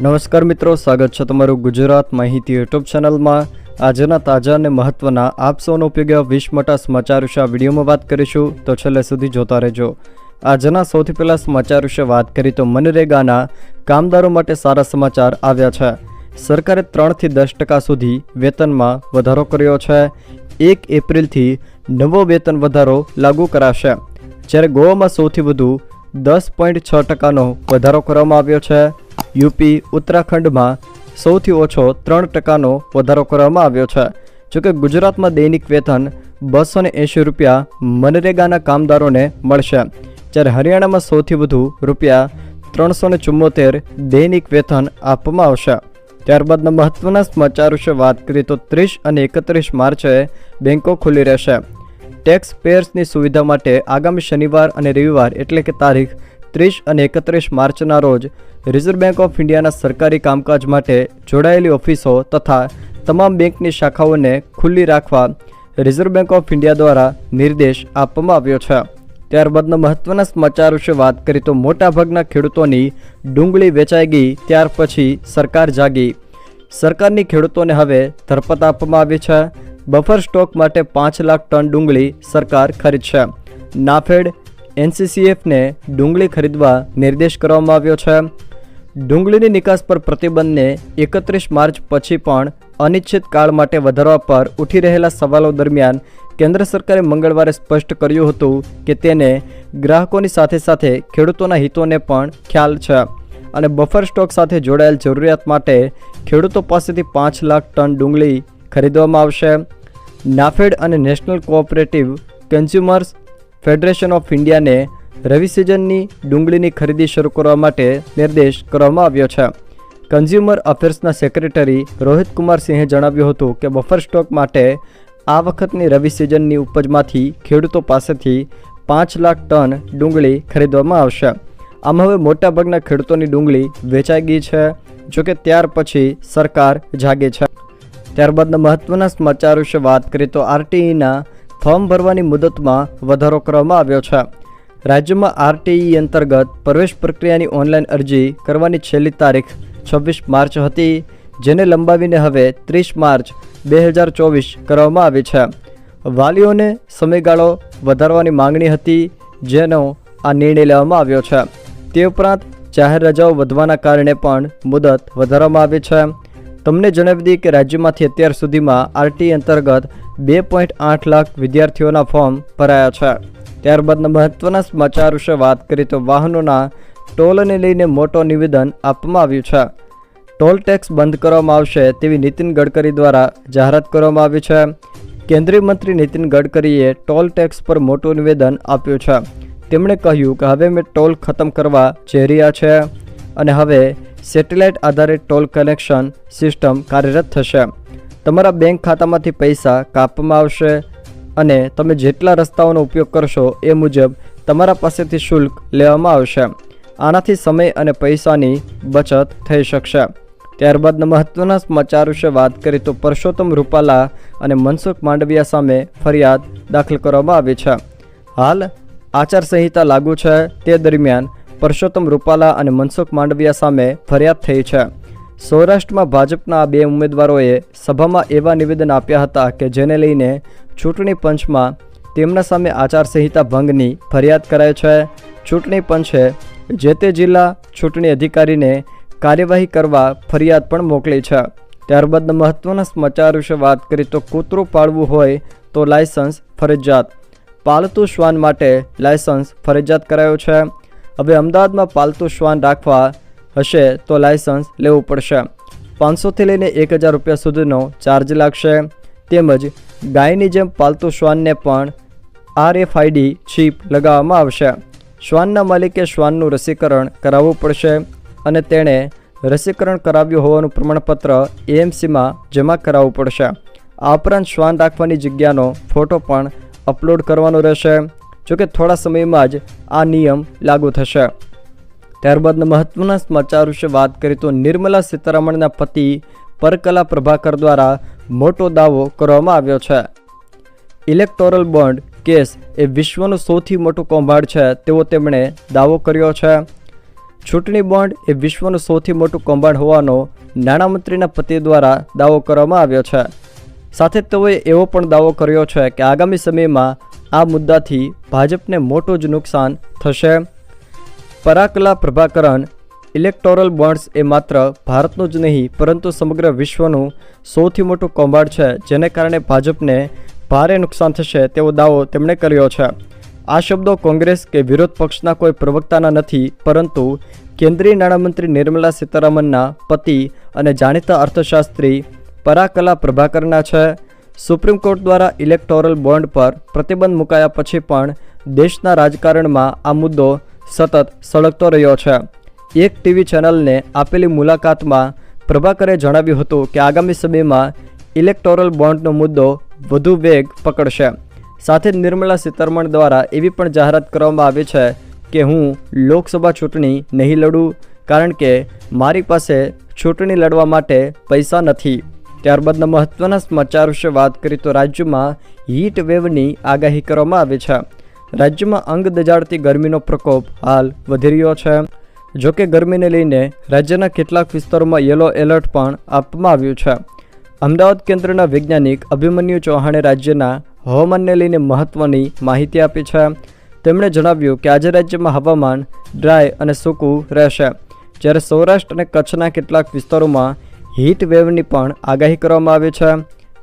નમસ્કાર મિત્રો, સ્વાગત છે તમારું ગુજરાત માહિતી યુટ્યુબ ચેનલમાં. આજના તાજા અને મહત્વના આપ સૌનો ઉપયોગ વીસ મોટા સમાચાર વિશે આ વિડીયોમાં વાત કરીશું. તો છેલ્લે સુધી જોતા રહેજો. આજના સૌથી પહેલાં સમાચાર વિશે વાત કરી તો મનરેગાના કામદારો માટે સારા સમાચાર આવ્યા છે. સરકારે ત્રણથી દસ ટકા સુધી વેતનમાં વધારો કર્યો છે. એક એપ્રિલથી નવો વેતન વધારો લાગુ કરાશે. જ્યારે ગોવામાં સૌથી વધુ દસ પોઈન્ટ છ ટકાનો વધારો કરવામાં આવ્યો છે. યુપી, ઉત્તરાખંડમાં સૌથી ઓછો ત્રણ ટકાનો વધારો કરવામાં આવ્યો છે. જોકે ગુજરાતમાં દૈનિક વેતન બસો ને એંશી રૂપિયા મનરેગાના કામદારોને મળશે. જ્યારે હરિયાણામાં સૌથી વધુ રૂપિયા ત્રણસો ને ચુમ્મોતેર દૈનિક વેતન આપવામાં આવશે. ત્યારબાદના મહત્વના સમાચાર વિશે વાત કરીએ તો ત્રીસ અને એકત્રીસ માર્ચે બેન્કો ખુલ્લી રહેશે. ટેક્સ પેયર્સની સુવિધા માટે આગામી શનિવાર અને રવિવાર એટલે કે તારીખ ત્રીસ અને એકત્રીસ માર્ચના રોજ રિઝર્વ બેંક ઓફ ઇન્ડિયાના સરકારી કામકાજ માટે જોડાયેલી ઓફિસો તથા તમામ બેંકની શાખાઓને ખુલ્લી રાખવા રિઝર્વ બેંક ઓફ ઇન્ડિયા દ્વારા નિર્દેશ આપવામાં આવ્યો છે. ત્યારબાદના મહત્વના સમાચાર વિશે વાત કરીએ તો મોટાભાગના ખેડૂતોની ડુંગળી વેચાઈ ગઈ, ત્યાર પછી સરકાર જાગી. સરકારની ખેડૂતોને હવે ધરપત આપવામાં આવી છે. બફર સ્ટોક માટે પાંચ લાખ ટન ડુંગળી સરકાર ખરીદશે. નાફેડ એનસીસીએફને ડુંગળી ખરીદવા નિર્દેશ કરવામાં આવ્યો છે. ડુંગળીની નિકાસ પર પ્રતિબંધને એકત્રીસ માર્ચ પછી પણ અનિશ્ચિત કાળ માટે વધારવા પર ઉઠી રહેલા સવાલો દરમિયાન કેન્દ્ર સરકારે મંગળવારે સ્પષ્ટ કર્યું હતું કે તેને ગ્રાહકોની સાથે સાથે ખેડૂતોના હિતોને પણ ખ્યાલ છે અને બફર સ્ટોક સાથે જોડાયેલ જરૂરિયાત માટે ખેડૂતો પાસેથી પાંચ લાખ ટન ડુંગળી ખરીદવામાં આવશે. નાફેડ અને national cooperative consumers federation of ઇન્ડિયાને રવિ સિઝનની ડુંગળીની ખરીદી શરૂ કરવા માટે નિર્દેશ કરવામાં આવ્યો છે. કન્ઝ્યુમર અફેર્સના સેક્રેટરી રોહિત કુમાર સિંહે જણાવ્યું હતું કે બફર સ્ટોક માટે આ વખતની રવિ સિઝનની ઉપજમાંથી ખેડૂતો પાસેથી પાંચ લાખ ટન ડુંગળી ખરીદવામાં આવશે. આમ હવે મોટાભાગના ખેડૂતોની ડુંગળી વેચાઈ ગઈ છે જોકે ત્યાર પછી સરકાર જાગે છે. ત્યારબાદના મહત્વના સમાચાર વિશે વાત કરીએ તો આરટીઈના ફોર્મ ભરવાની મુદતમાં વધારો કરવામાં આવ્યો છે. રાજ્યમાં આરટીઈ અંતર્ગત પ્રવેશ પ્રક્રિયાની ઓનલાઈન અરજી કરવાની છેલ્લી તારીખ છવ્વીસ માર્ચ હતી, જેને લંબાવીને હવે ત્રીસ માર્ચ બે હજાર ચોવીસ કરવામાં આવી છે. વાલીઓને સમયગાળો વધારવાની માંગણી હતી, જેનો આ નિર્ણય લેવામાં આવ્યો છે. તે ઉપરાંત જાહેર રજાઓ વધવાના કારણે પણ મુદત વધારવામાં આવી છે. તમને જણાવી દઈએ કે રાજ્યમાંથી અત્યાર સુધીમાં આરટી અંતર્ગત બે પોઈન્ટ આઠ લાખ વિદ્યાર્થીઓના ફોર્મ ભરાયા છે. ત્યારબાદના મહત્વના સમાચાર વિશે વાત કરીએ તો વાહનોના ટોલને લઈને મોટો નિવેદન આપવામાં આવ્યું છે. ટોલ ટેક્સ બંધ કરવામાં આવશે તેવી નીતિન ગડકરી દ્વારા જાહેરાત કરવામાં આવી છે. કેન્દ્રીય મંત્રી નીતિન ગડકરીએ ટોલ ટેક્સ પર મોટું નિવેદન આપ્યું છે. તેમણે કહ્યું કે હવે મેં ટોલ ખતમ કરવા જઈ રહ્યા છે અને હવે સેટેલાઇટ આધારિત ટોલ કનેક્શન સિસ્ટમ કાર્યરત થશે. તમારા બેંક ખાતામાંથી પૈસા કાપવામાં આવશે અને તમે જેટલા રસ્તાઓનો ઉપયોગ કરશો એ મુજબ તમારા પાસેથી શુલ્ક લેવામાં આવશે. આનાથી સમય અને પૈસાની બચત થઈ શકશે. ત્યારબાદના મહત્વના સમાચાર વિશે વાત કરીએ તો પરસોત્તમ રૂપાલા અને મનસુખ માંડવિયા સામે ફરિયાદ દાખલ કરવામાં આવી છે. હાલ આચારસંહિતા લાગુ છે તે દરમિયાન પરસોત્તમ રૂપાલા અને મનસુખ માંડવિયા સામે ફરિયાદ થઈ છે. સૌરાષ્ટ્રમાં ભાજપના આ બે ઉમેદવારોએ સભામાં એવા નિવેદન આપ્યા હતા કે જેને લઈને ચૂંટણી પંચમાં તેમના સામે આચારસંહિતા ભંગની ફરિયાદ કરાઈ છે. ચૂંટણી પંચે જે તે જિલ્લા ચૂંટણી અધિકારીને કાર્યવાહી કરવા ફરિયાદ પણ મોકલી છે. ત્યારબાદ મહત્વના સમાચાર વિશે વાત કરીએ તો કૂતરું પાળવું હોય તો લાયસન્સ ફરજિયાત. પાલતુ શ્વાન માટે લાયસન્સ ફરજિયાત કરાયો છે. હવે અમદાવાદમાં પાલતુ શ્વાન રાખવા હશે તો લાયસન્સ લેવું પડશે. પાંચસોથી લઈને એક હજાર રૂપિયા સુધીનો ચાર્જ લાગશે. તેમજ ગાયની જેમ પાલતુ શ્વાનને પણ આરએફઆઈડી ચીપ લગાવવામાં આવશે. શ્વાનના માલિકે શ્વાનનું રસીકરણ કરાવવું પડશે અને તેણે રસીકરણ કરાવ્યું હોવાનું પ્રમાણપત્ર એએમસીમાં જમા કરાવવું પડશે. આ ઉપરાંત શ્વાન રાખવાની જગ્યાનો ફોટો પણ અપલોડ કરવાનો રહેશે. જોકે થોડા સમયમાં જ આ નિયમ લાગુ થશે. ત્યારબાદના મહત્વના સમાચાર વિશે વાત કરીએ તો નિર્મલા સીતારમણના પતિ પરકલા પ્રભાકર દ્વારા મોટો દાવો કરવામાં આવ્યો છે. ઇલેક્ટોરલ બોન્ડ કેસ એ વિશ્વનું સૌથી મોટું કૌભાંડ છે તેવો તેમણે દાવો કર્યો છે. ચૂંટણી બોન્ડ એ વિશ્વનું સૌથી મોટું કૌભાંડ હોવાનો નાણામંત્રીના પતિ દ્વારા દાવો કરવામાં આવ્યો છે. સાથે તેઓએ એવો પણ દાવો કર્યો છે કે આગામી સમયમાં આ મુદ્દાથી ભાજપને મોટું જ નુકસાન થશે. પરાકલા પ્રભાકરણ, ઇલેક્ટોરલ બોન્ડ્સ એ માત્ર ભારતનું જ નહીં, પરંતુ સમગ્ર વિશ્વનું સૌથી મોટું કૌભાંડ છે, જેને કારણે ભાજપને ભારે નુકસાન થશે તેવો દાવો તેમણે કર્યો છે. આ શબ્દો કોંગ્રેસ કે વિરોધ પક્ષના કોઈ પ્રવક્તાના નથી, પરંતુ કેન્દ્રીય નાણામંત્રી નિર્મલા સીતારામનના પતિ અને જાણીતા અર્થશાસ્ત્રી પરાકલા પ્રભાકરના છે. સુપ્રીમ કોર્ટ દ્વારા ઇલેક્ટોરલ બોન્ડ પર પ્રતિબંધ મુકાયા પછી પણ દેશના રાજકારણમાં આ મુદ્દો સતત સળગતો રહ્યો છે. એક ટીવી ચેનલને આપેલી મુલાકાતમાં પ્રભાકરે જણાવ્યું હતું કે આગામી સમયમાં ઇલેક્ટોરલ બોન્ડનો મુદ્દો વધુ વેગ પકડશે. સાથે નિર્મલા સીતારમણ દ્વારા એવી પણ જાહેરાત કરવામાં આવી છે કે હું લોકસભા ચૂંટણી નહીં લડું, કારણ કે મારી પાસે ચૂંટણી લડવા માટે પૈસા નથી. ત્યારબાદના મહત્ત્વના સમાચાર વિશે વાત કરીએ તો રાજ્યમાં હીટ વેવની આગાહી કરવામાં આવી છે. રાજ્યમાં અંગ દજાડતી ગરમીનો પ્રકોપ હાલ વધી રહ્યો છે. જોકે ગરમીને લઈને રાજ્યના કેટલાક વિસ્તારોમાં યલો એલર્ટ પણ આપવામાં આવ્યું છે. અમદાવાદ કેન્દ્રના વૈજ્ઞાનિક અભિમન્યુ ચૌહાણે રાજ્યના હવામાનને લઈને મહત્ત્વની માહિતી આપી છે. તેમણે જણાવ્યું કે આજે રાજ્યમાં હવામાન ડ્રાય અને સૂકું રહેશે. જ્યારે સૌરાષ્ટ્ર અને કચ્છના કેટલાક વિસ્તારોમાં હીટ વેવની પણ આગાહી કરવામાં આવી છે.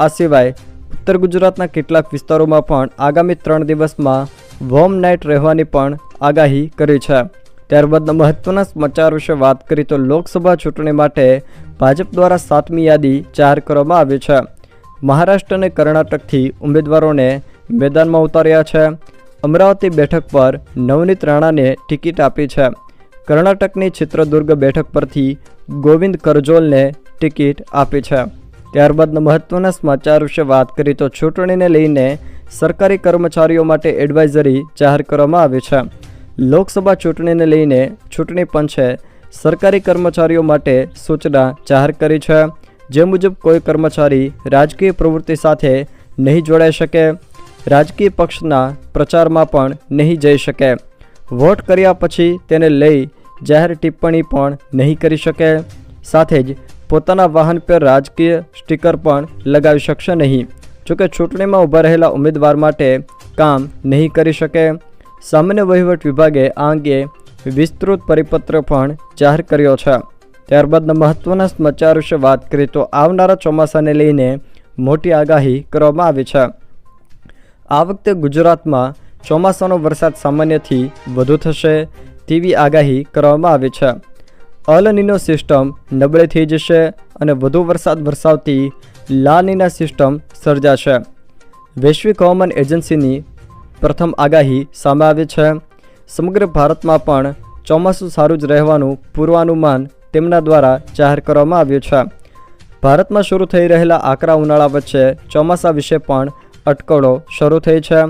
આ સિવાય, ઉત્તર ગુજરાતના કેટલાક વિસ્તારોમાં પણ આગામી ત્રણ દિવસમાં વોર્મ નાઇટ રહેવાની પણ આગાહી કરી છે. ત્યારબાદના મહત્ત્વના સમાચાર વિશે વાત કરીએ તો લોકસભા ચૂંટણી માટે ભાજપ દ્વારા સાતમી યાદી જાહેર કરવામાં આવી છે. મહારાષ્ટ્ર અને કર્ણાટકથી ઉમેદવારોને મેદાનમાં ઉતાર્યા છે. અમરાવતી બેઠક પર નવનીત રાણાને ટિકિટ આપી છે. કર્ણાટકની ચિત્રદુર્ગ બેઠક પરથી ગોવિંદ કરજોલને ટિકિટ આપી છે. ત્યારબાદના મહત્ત્વના સમાચાર વિશે વાત કરી તો ચૂંટણીને લઈને સરકારી કર્મચારીઓ માટે એડવાઇઝરી જાહેર કરવામાં આવી છે. લોકસભા ચૂંટણીને લઈને ચૂંટણી પંચે સરકારી કર્મચારીઓ માટે સૂચના જાહેર કરી છે. જે મુજબ કોઈ કર્મચારી રાજકીય પ્રવૃત્તિ સાથે નહીં જોડાઈ શકે, રાજકીય પક્ષના પ્રચારમાં પણ નહીં જઈ શકે. વોટ કર્યા પછી તેને લઈ જાહેર ટિપ્પણી પણ નહીં કરી શકે. સાથે જ પોતાના વાહન પર રાજકીય સ્ટીકર પણ લગાવી શકશે નહીં. જોકે ચૂંટણીમાં ઊભા રહેલા ઉમેદવાર માટે કામ નહીં કરી શકે. સામાન્ય વહીવટ વિભાગે આ અંગે વિસ્તૃત પરિપત્ર પણ જાહેર કર્યો છે. ત્યારબાદના મહત્ત્વના સમાચાર વિશે વાત કરીએ તો આવનારા ચોમાસાને લઈને મોટી આગાહી કરવામાં આવી છે. આ વખતે ગુજરાતમાં ચોમાસાનો વરસાદ સામાન્યથી વધુ થશે તેવી આગાહી કરવામાં આવી છે. અલનીનો સિસ્ટમ નબળે થઈ જશે અને વધુ વરસાદ વરસાવતી લાનીના સિસ્ટમ સર્જાશે. વૈશ્વિક હવામાન એજન્સીની પ્રથમ આગાહી સામે આવી છે. સમગ્ર ભારતમાં પણ ચોમાસું સારું જ રહેવાનું પૂર્વાનુમાન તેમના દ્વારા જાહેર કરવામાં આવ્યું છે. ભારતમાં શરૂ થઈ રહેલા આકરા ઉનાળા વચ્ચે ચોમાસા વિશે પણ અટકળો શરૂ થઈ છે.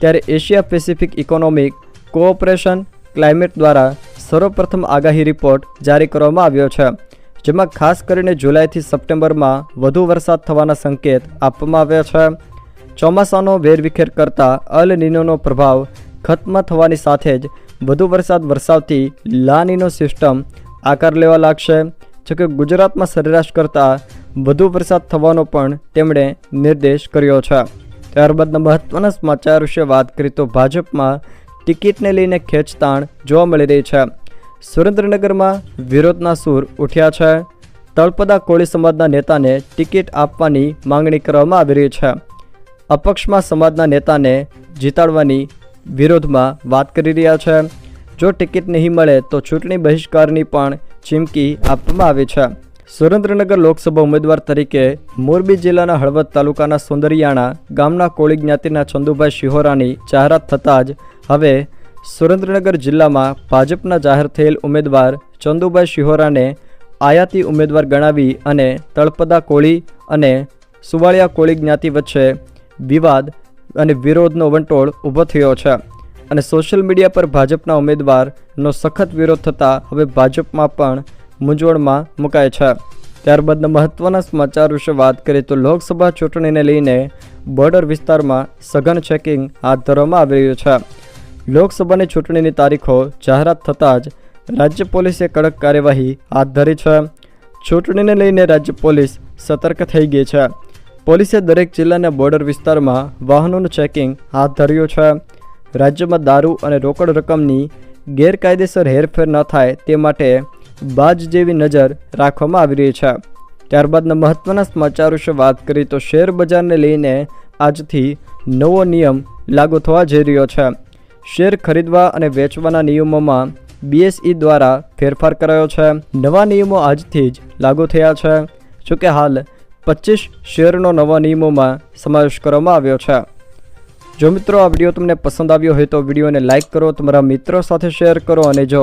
ત્યારે Asia Pacific economic cooperation climate દ્વારા સર્વપ્રથમ આગાહી રિપોર્ટ જારી કરવામાં આવ્યો છે, જેમાં ખાસ કરીને જુલાઈથી સપ્ટેમ્બરમાં વધુ વરસાદ થવાના સંકેત આપવામાં આવ્યા છે. ચોમાસાનો વેરવિખેર કરતા અલ નિનોનો પ્રભાવ ખત્મ થવાની સાથે જ વધુ વરસાદ વરસાવતી લાનીનો સિસ્ટમ આકાર લેવા લાગશે, જોકે ગુજરાતમાં સરેરાશ કરતાં વધુ વરસાદ થવાનો પણ તેમણે નિર્દેશ કર્યો છે. ત્યારબાદના મહત્ત્વના સમાચાર વિશે વાત કરીએ તો ભાજપમાં ટિકિટને લઈને ખેંચતાણ જોવા મળી રહી છે. સુરેન્દ્રનગરમાં વિરોધના સૂર ઉઠ્યા છે. તળપદા કોળી સમાજના નેતાને ટિકિટ આપવાની માંગણી કરવામાં આવી રહી છે. અપક્ષમાં સમાજના નેતાને જીતાડવાની વિરોધમાં વાત કરી રહ્યા છે. જો ટિકિટ નહીં મળે તો ચૂંટણી બહિષ્કારની પણ ચીમકી આપવામાં આવી છે. સુરેન્દ્રનગર લોકસભા ઉમેદવાર તરીકે મોરબી જિલ્લાના હળવદ તાલુકાના સુંદરિયાણા ગામના કોળી જ્ઞાતિના ચંદુભાઈ શિહોરાની જાહેરાત થતાં જ હવે સુરેન્દ્રનગર જિલ્લામાં ભાજપના જાહેર થયેલ ઉમેદવાર ચંદુભાઈ શિહોરાને આયાતી ઉમેદવાર ગણાવી અને તળપદા કોળી અને સુવાળિયા કોળી જ્ઞાતિ વચ્ચે વિવાદ અને વિરોધનો વંટોળ ઊભો થયો છે અને સોશિયલ મીડિયા પર ભાજપના ઉમેદવારનો સખત વિરોધ થતાં હવે ભાજપમાં પણ મૂંઝવણમાં મુકાય છે. ત્યારબાદના મહત્ત્વના સમાચાર વિશે વાત કરીએ તો લોકસભા ચૂંટણીને લઈને બોર્ડર વિસ્તારમાં સઘન ચેકિંગ હાથ ધરવામાં આવી રહ્યું છે. લોકસભાની ચૂંટણીની તારીખો જાહેરાત થતાં જ રાજ્ય પોલીસે કડક કાર્યવાહી હાથ ધરી છે. ચૂંટણીને લઈને રાજ્ય પોલીસ સતર્ક થઈ ગઈ છે. પોલીસે દરેક જિલ્લાના બોર્ડર વિસ્તારમાં વાહનોનું ચેકિંગ હાથ ધર્યું છે. રાજ્યમાં દારૂ અને રોકડ રકમની ગેરકાયદેસર હેરફેર ન થાય તે માટે બાજ જેવી નજર રાખવામાં આવી રહી છે. ત્યારબાદના મહત્ત્વના સમાચાર વિશે વાત કરીએ તો શેર બજારને લઈને આજથી નવો નિયમ લાગુ થવા જઈ રહ્યો છે. શેર ખરીદવા અને વેચવાના નિયમોમાં બીએસઈ દ્વારા ફેરફાર કરાયો છે. નવા નિયમો આજથી જ લાગુ થયા છે. જોકે હાલ પચીસ શેરનો નવા નિયમોમાં સમાવેશ કરવામાં આવ્યો છે. જો મિત્રો આ વીડિયો તમને પસંદ આવ્યો હોય તો વિડીયોને લાઇક કરો, તમારા મિત્રો સાથે શેર કરો અને જો